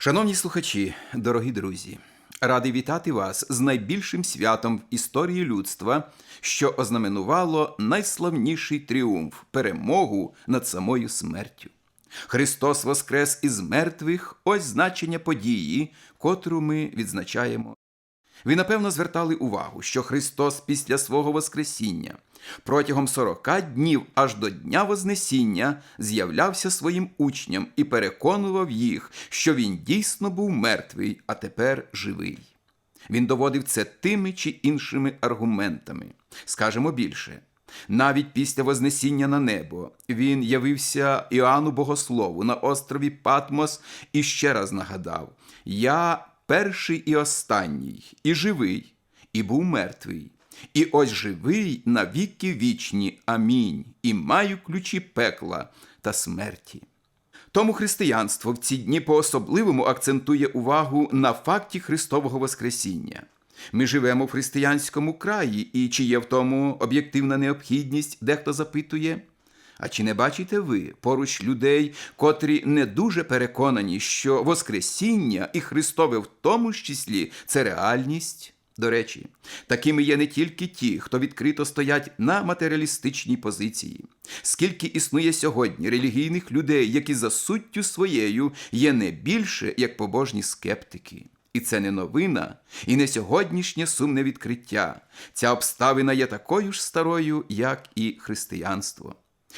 Шановні слухачі, дорогі друзі, радий вітати вас з найбільшим святом в історії людства, що ознаменувало найславніший тріумф перемогу над самою смертю. Христос воскрес із мертвих ось значення події, котру ми відзначаємо. Ви, напевно, звертали увагу, що Христос після свого Воскресіння протягом 40 днів аж до Дня Вознесіння з'являвся своїм учням і переконував їх, що він дійсно був мертвий, а тепер живий. Він доводив це тими чи іншими аргументами. Скажемо більше. Навіть після Вознесіння на небо він явився Іоанну Богослову на острові Патмос і ще раз нагадав: Я перший і останній, і живий, і був мертвий. І ось живий на віки вічні. Амінь. І маю ключі пекла та смерті. Тому християнство в ці дні по-особливому акцентує увагу на факті Христового Воскресіння. Ми живемо в християнському краї, і чи є в тому об'єктивна необхідність, дехто запитує. А чи не бачите ви поруч людей, котрі не дуже переконані, що Воскресіння і Христове в тому ж числі це реальність? До речі, такими є не тільки ті, хто відкрито стоять на матеріалістичній позиції. Скільки існує сьогодні релігійних людей, які за суттю своєю є не більше як побожні скептики. І це не новина, і не сьогоднішнє сумне відкриття. Ця обставина є такою ж старою, як і християнство.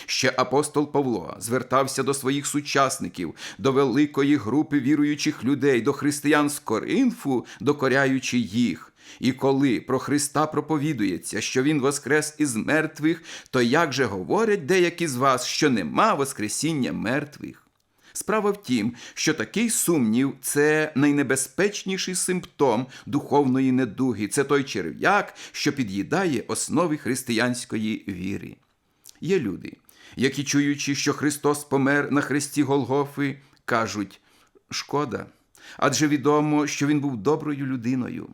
Ще апостол Павло звертався до своїх сучасників, до великої групи віруючих людей, до християн з Коринфу, докоряючи їх. І коли про Христа проповідується, що Він воскрес із мертвих, то як же говорять деякі з вас, що нема Воскресіння мертвих? Справа в тім, що такий сумнів це найнебезпечніший симптом духовної недуги, це той черв'як, що під'їдає основи християнської віри. Є люди, які, чуючи, що Христос помер на хресті Голгофи, кажуть шкода, адже відомо, що Він був доброю людиною.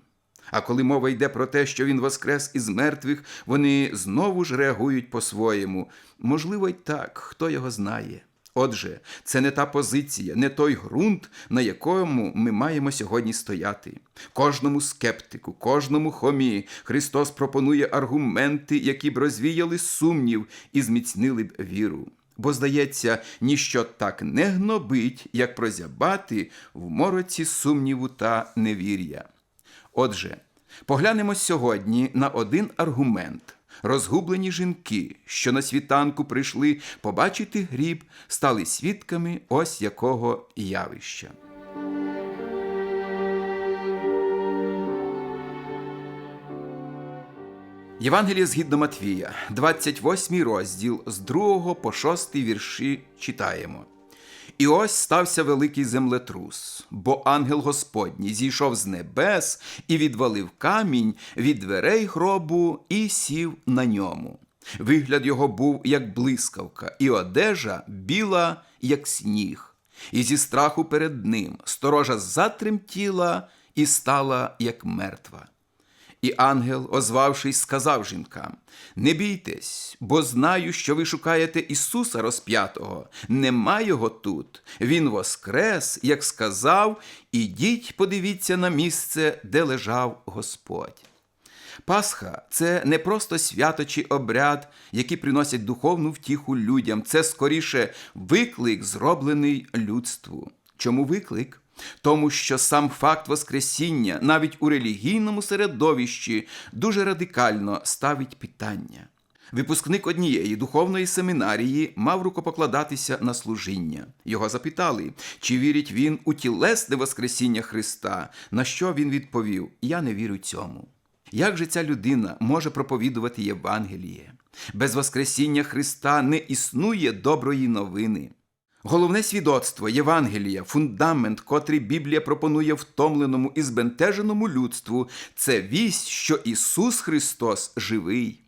А коли мова йде про те, що він воскрес із мертвих, вони знову ж реагують по-своєму. Можливо, й так, хто його знає. Отже, це не та позиція, не той ґрунт, на якому ми маємо сьогодні стояти. Кожному скептику, кожному хомі Христос пропонує аргументи, які б розвіяли сумнів і зміцнили б віру. Бо, здається, ніщо так не гнобить, як прозябати в мороці сумніву та невір'я. Отже, поглянемо сьогодні на один аргумент. Розгублені жінки, що на світанку прийшли побачити гріб, стали свідками ось якого явища. Євангеліє згідно Матвія, 28 розділ з 2 по 6 вірші читаємо. І ось стався великий землетрус, бо ангел Господній зійшов з небес і відвалив камінь від дверей гробу і сів на ньому. Вигляд його був як блискавка, і одежа біла, як сніг. І зі страху перед ним сторожа затремтіла і стала як мертва. І ангел, озвавшись, сказав жінкам: Не бійтесь, бо знаю, що ви шукаєте Ісуса розп'ятого. Нема його тут. Він воскрес, як сказав, ідіть, подивіться на місце, де лежав Господь. Пасха це не просто свято чи обряд, які приносять духовну втіху людям. Це скоріше виклик, зроблений людству. Чому виклик? Тому що сам факт Воскресіння навіть у релігійному середовищі дуже радикально ставить питання. Випускник однієї духовної семінарії мав рукопокладатися на служіння. Його запитали, чи вірить він у тілесне Воскресіння Христа, на що він відповів: Я не вірю цьому. Як же ця людина може проповідувати Євангеліє? Без Воскресіння Христа не існує доброї новини. Головне свідоцтво Євангелія, фундамент, котрий Біблія пропонує втомленому і збентеженому людству, це вість, що Ісус Христос живий.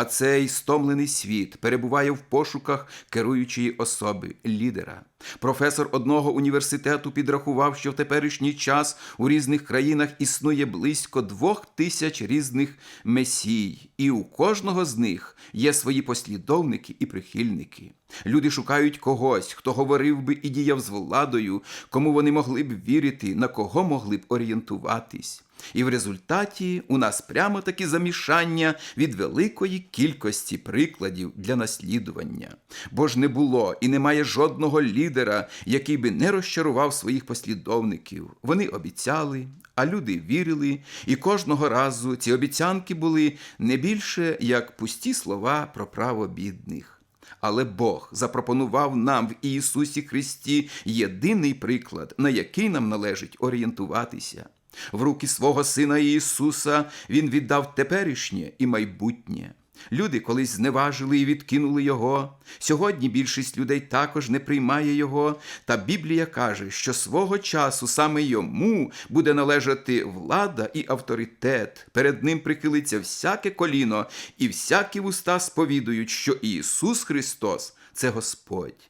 А цей стомлений світ перебуває в пошуках керуючої особи, лідера. Професор одного університету підрахував, що в теперішній час у різних країнах існує близько двох тисяч різних месій, і у кожного з них є свої послідовники і прихильники. Люди шукають когось, хто говорив би і діяв з владою, кому вони могли б вірити, на кого могли б орієнтуватись. І в результаті у нас прямо такі замішання від великої кількості прикладів для наслідування. Бо ж не було і немає жодного лідера, який би не розчарував своїх послідовників. Вони обіцяли, а люди вірили, і кожного разу ці обіцянки були не більше як пусті слова про право бідних. Але Бог запропонував нам в Ісусі Христі єдиний приклад, на який нам належить орієнтуватися. В руки свого Сина Ісуса Він віддав теперішнє і майбутнє. Люди колись зневажили і відкинули Його. Сьогодні більшість людей також не приймає Його. Та Біблія каже, що свого часу саме йому буде належати влада і авторитет. Перед ним прихилиться всяке коліно, і всякі вуста сповідують, що Ісус Христос це Господь.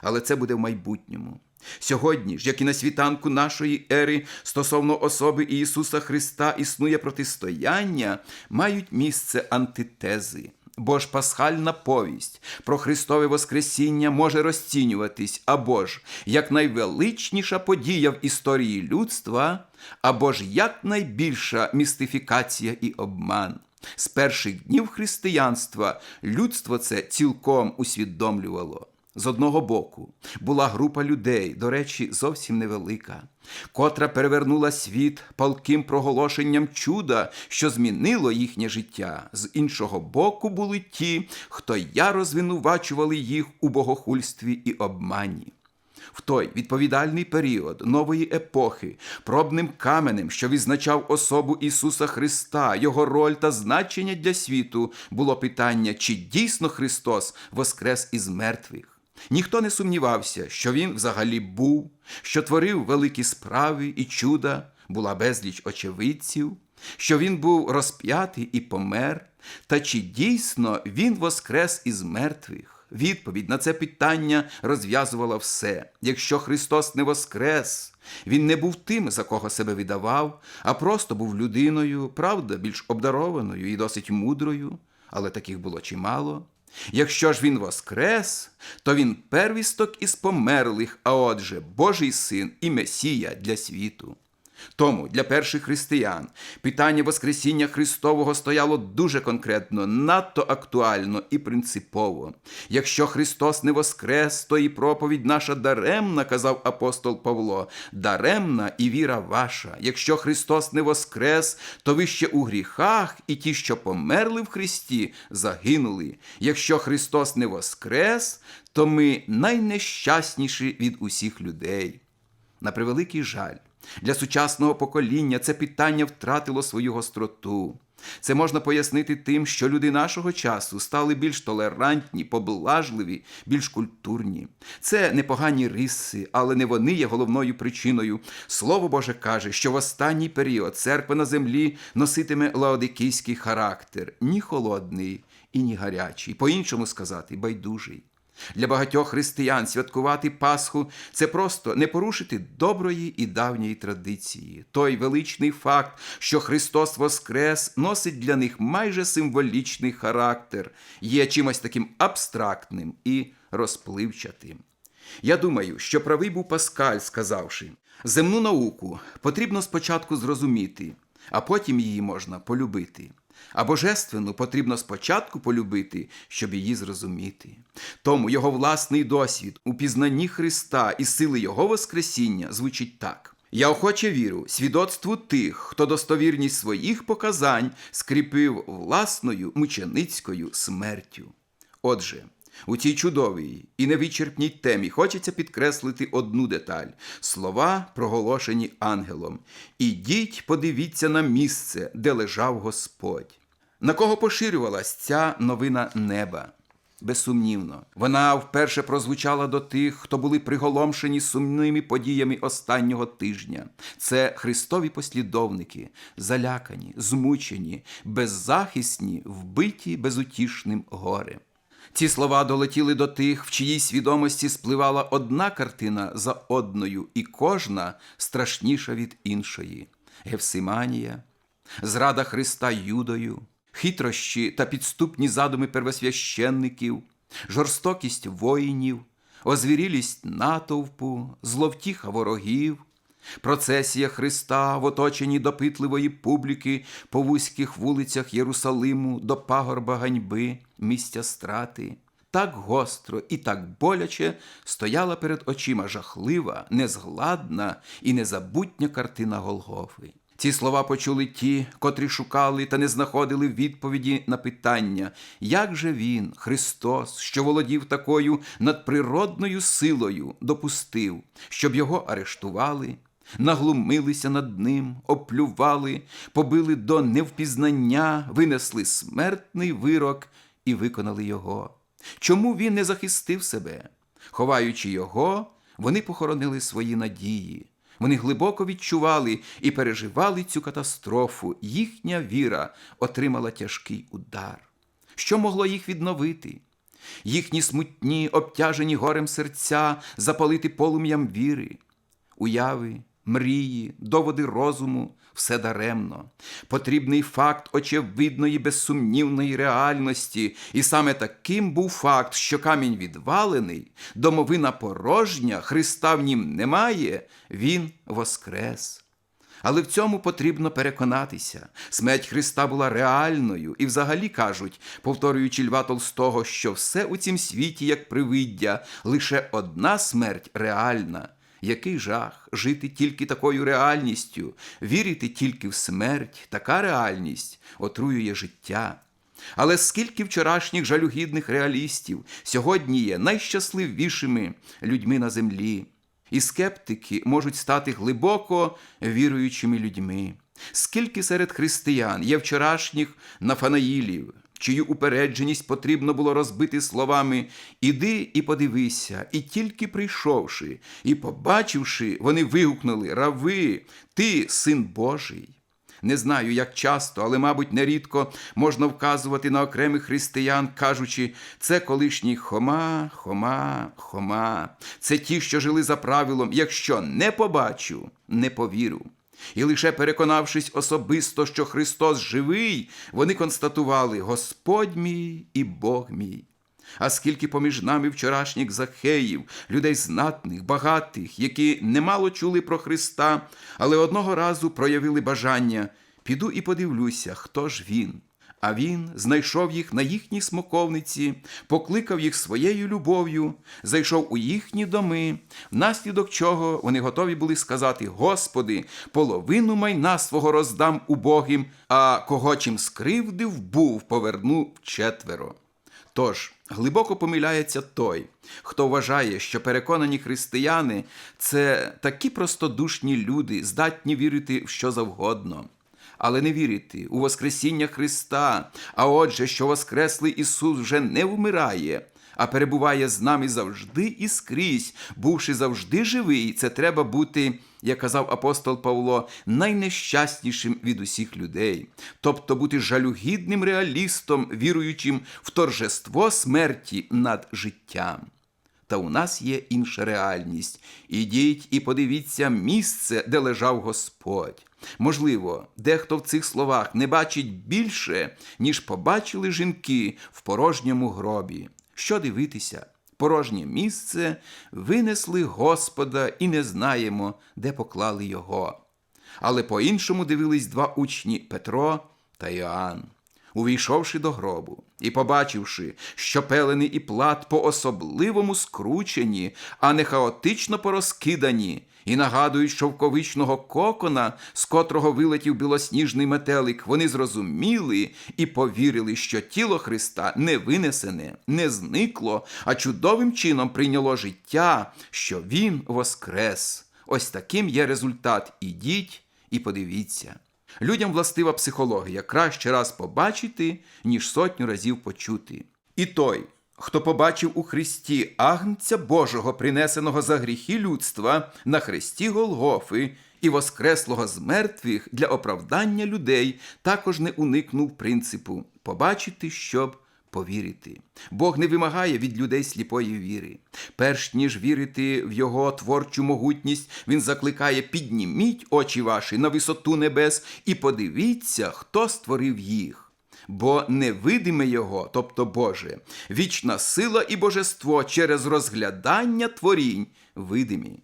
Але це буде в майбутньому. Сьогодні ж, як і на світанку нашої ери, стосовно особи Ісуса Христа існує протистояння, мають місце антитези. Бо ж пасхальна повість про Христове Воскресіння може розцінюватись або ж як найвеличніша подія в історії людства, або ж як найбільша містифікація і обман. З перших днів християнства людство це цілком усвідомлювало. З одного боку була група людей, до речі, зовсім невелика, котра перевернула світ палким проголошенням чуда, що змінило їхнє життя. З іншого боку були ті, хто яро звинувачували їх у богохульстві і обмані. В той відповідальний період нової епохи, пробним каменем, що відзначав особу Ісуса Христа, Його роль та значення для світу, було питання, чи дійсно Христос воскрес із мертвих. Ніхто не сумнівався, що він взагалі був, що творив великі справи і чуда, була безліч очевидців, що він був розп'ятий і помер, та чи дійсно він воскрес із мертвих? Відповідь на це питання розв'язувала все. Якщо Христос не воскрес, Він не був тим, за кого себе видавав, а просто був людиною, правда, більш обдарованою і досить мудрою, але таких було чимало. Якщо ж він воскрес, то він первісток із померлих, а отже, Божий син і Месія для світу. Тому для перших християн питання Воскресіння Христового стояло дуже конкретно, надто актуально і принципово. Якщо Христос не воскрес, то і проповідь наша даремна, казав апостол Павло, даремна і віра ваша. Якщо Христос не воскрес, то ви ще у гріхах, і ті, що померли в Христі, загинули. Якщо Христос не воскрес, то ми найнещасніші від усіх людей. На превеликий жаль. Для сучасного покоління це питання втратило свою гостроту. Це можна пояснити тим, що люди нашого часу стали більш толерантні, поблажливі, більш культурні. Це непогані риси, але не вони є головною причиною. Слово Боже каже, що в останній період церква на землі носитиме лаодикійський характер, ні холодний і ні гарячий, по-іншому сказати, байдужий. Для багатьох християн святкувати Пасху це просто не порушити доброї і давньої традиції. Той величний факт, що Христос Воскрес, носить для них майже символічний характер, є чимось таким абстрактним і розпливчатим. Я думаю, що правий був Паскаль, сказавши, земну науку потрібно спочатку зрозуміти, а потім її можна полюбити. А божественну потрібно спочатку полюбити, щоб її зрозуміти. Тому його власний досвід у пізнанні Христа і сили Його Воскресіння звучить так. Я охоче віру свідоцтву тих, хто достовірність своїх показань скріпив власною мученицькою смертю. Отже, у цій чудовій і невичерпній темі хочеться підкреслити одну деталь слова, проголошені ангелом. Ідіть, подивіться на місце, де лежав Господь. На кого поширювалась ця новина неба? Безсумнівно, вона вперше прозвучала до тих, хто були приголомшені сумними подіями останнього тижня. Це Христові послідовники, залякані, змучені, беззахисні, вбиті безутішним горем. Ці слова долетіли до тих, в чиїй свідомості спливала одна картина за одною, і кожна страшніша від іншої: Гевсиманія, зрада Христа Юдою, хитрощі та підступні задуми первосвященників, жорстокість воїнів, озвірілість натовпу, зловтіха ворогів. Процесія Христа в оточенні допитливої публіки по вузьких вулицях Єрусалиму до пагорба ганьби, місця страти. Так гостро і так боляче стояла перед очима жахлива, незгладна і незабутня картина Голгофи. Ці слова почули ті, котрі шукали та не знаходили відповіді на питання, як же він, Христос, що володів такою надприродною силою, допустив, щоб його арештували, наглумилися над ним, оплювали, побили до невпізнання, винесли смертний вирок і виконали його. Чому він не захистив себе? Ховаючи його, вони похоронили свої надії. Вони глибоко відчували і переживали цю катастрофу. Їхня віра отримала тяжкий удар. Що могло їх відновити? Їхні смутні, обтяжені горем серця запалити полум'ям віри, уяви, мрії, доводи розуму все даремно. Потрібний факт очевидної, безсумнівної реальності, і саме таким був факт, що камінь відвалений, домовина порожня, Христа в нім немає, Він воскрес. Але в цьому потрібно переконатися. Смерть Христа була реальною, і взагалі кажуть, повторюючи Льва Толстого, що все у цім світі, як привиддя, лише одна смерть реальна. Який жах жити тільки такою реальністю, вірити тільки в смерть, така реальність отруює життя. Але скільки вчорашніх жалюгідних реалістів сьогодні є найщасливішими людьми на землі, і скептики можуть стати глибоко віруючими людьми. Скільки серед християн є вчорашніх нафанаїлів, чию упередженість потрібно було розбити словами Іди і подивися, і тільки прийшовши, і побачивши, вони вигукнули Рави, ти син Божий. Не знаю, як часто, але, мабуть, нерідко можна вказувати на окремих християн, кажучи, це колишній Хома, Хома, Хома. Це ті, що жили за правилом, якщо не побачу, не повірю. І лише переконавшись особисто, що Христос живий, вони констатували Господь мій і Бог мій. А скільки поміж нами вчорашніх захеїв, людей знатних, багатих, які немало чули про Христа, але одного разу проявили бажання піду і подивлюся, хто ж він. А він знайшов їх на їхній смоковниці, покликав їх своєю любов'ю, зайшов у їхні доми, внаслідок чого вони готові були сказати: Господи, половину майна свого роздам убогим, а кого чим скривдив, був, поверну четверо. Тож глибоко помиляється той, хто вважає, що переконані християни це такі простодушні люди, здатні вірити в що завгодно. Але не вірити у Воскресіння Христа, а отже, що Воскреслий Ісус вже не вмирає, а перебуває з нами завжди і скрізь, бувши завжди живий, це треба бути, як казав апостол Павло, найнещаснішим від усіх людей, тобто бути жалюгідним реалістом, віруючим в торжество смерті над життям. Та у нас є інша реальність. Ідіть і подивіться місце, де лежав Господь. Можливо, дехто в цих словах не бачить більше, ніж побачили жінки в порожньому гробі. Що дивитися? Порожнє місце винесли Господа і не знаємо, де поклали його. Але по-іншому дивились два учні Петро та Іоанн. Увійшовши до гробу і побачивши, що пелени і плат по-особливому скручені, а не хаотично порозкидані, і нагадують шовковичного кокона, з котрого вилетів білосніжний метелик, вони зрозуміли і повірили, що тіло Христа не винесене, не зникло, а чудовим чином прийняло життя, що Він воскрес. Ось таким є результат. Ідіть і подивіться. Людям властива психологія краще раз побачити, ніж сотню разів почути. І той, хто побачив у Христі агнця Божого, принесеного за гріхи людства на хресті Голгофи і воскреслого з мертвих для оправдання людей, також не уникнув принципу побачити, щоб повірити. Бог не вимагає від людей сліпої віри. Перш ніж вірити в Його творчу могутність, Він закликає: підніміть очі ваші на висоту небес і подивіться, хто створив їх. Бо невидиме Його, тобто Боже, вічна сила і божество через розглядання творінь видимі.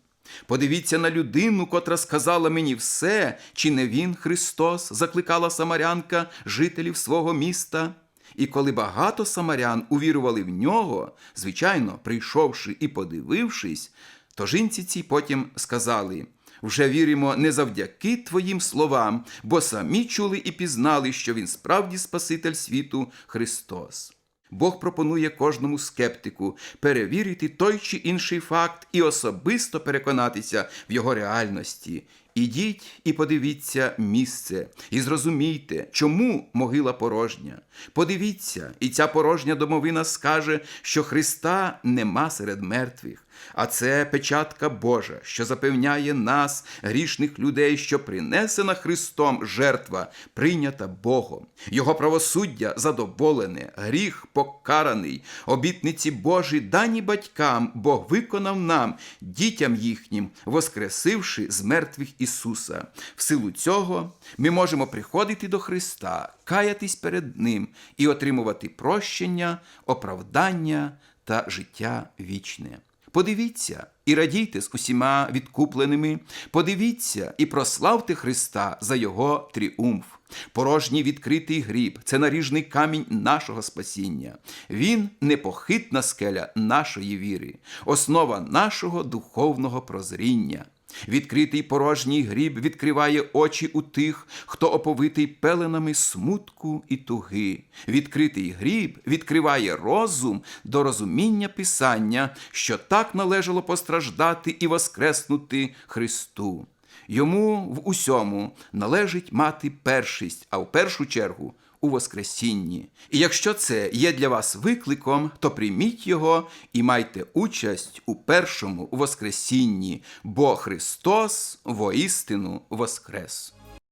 Подивіться на людину, котра сказала мені все, чи не він Христос, закликала самарянка жителів свого міста. І коли багато самарян увірували в нього, звичайно, прийшовши і подивившись, то жінці ці потім сказали: вже віримо не завдяки твоїм словам, бо самі чули і пізнали, що він справді Спаситель світу Христос. Бог пропонує кожному скептику перевірити той чи інший факт і особисто переконатися в його реальності. Ідіть і подивіться місце, і зрозумійте, чому могила порожня. Подивіться, і ця порожня домовина скаже, що Христа нема серед мертвих, а це печатка Божа, що запевняє нас, грішних людей, що принесена Христом жертва, прийнята Богом. Його правосуддя задоволене, гріх покараний, обітниці Божі дані батькам, Бог виконав нам, дітям їхнім, воскресивши з мертвих Ісуса. В силу цього ми можемо приходити до Христа, каятись перед Ним і отримувати прощення, оправдання та життя вічне. Подивіться і радійте з усіма відкупленими, подивіться і прославте Христа за Його тріумф. Порожній відкритий гріб це наріжний камінь нашого спасіння. Він непохитна скеля нашої віри, основа нашого духовного прозріння. Відкритий порожній гріб відкриває очі у тих, хто оповитий пеленами смутку і туги. Відкритий гріб відкриває розум до розуміння Писання, що так належало постраждати і воскреснути Христу. Йому в усьому належить мати першість, а в першу чергу у Воскресінні. І якщо це є для вас викликом, то прийміть його і майте участь у першому Воскресінні, бо Христос воістину воскрес.